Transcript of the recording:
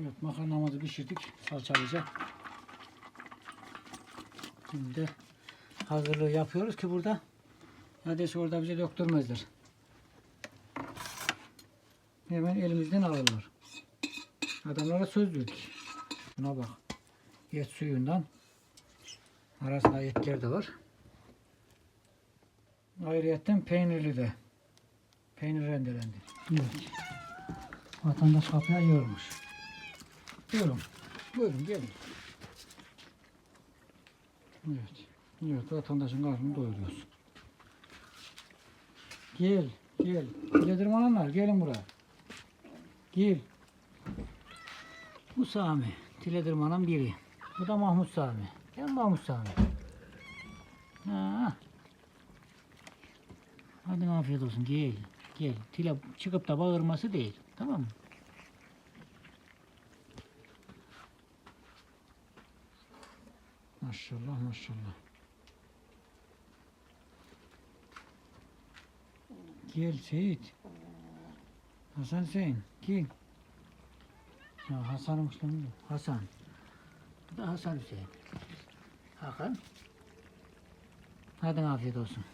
Evet makarnamızı pişirdik salçalıca. Şimdi hazırlığı yapıyoruz ki burada. Neredeyse orada bize döktürmezler. Hemen elimizden alırlar. Adamlara söz verdik. Buna bak. Et suyundan. Arasında etler de var. Ayrıyetten peynirli de. Peynir rendelendi. Evet. Vatandaş kapıya yormuş. Buyurun. Buyurun gelin. Evet. Evet vatandaşın karnını doyuruyoruz. Gel. Gel. Tiledirmanlar gelin buraya. Gel. Bu Sami. Tiledirmanın biri. Bu da Mahmut Sami. Gel Mahmut Sami. Ha. Hadi afiyet olsun gel. Gel. Tile çıkıp da bağırması değil. Tamam mı? Maşallah maşallah. Gel Seyit. Hasan Hüseyin gel. Ya Hasan Müslüm. Hasan. Bu da Hasan Hüseyin. Hakan. Hadi afiyet olsun.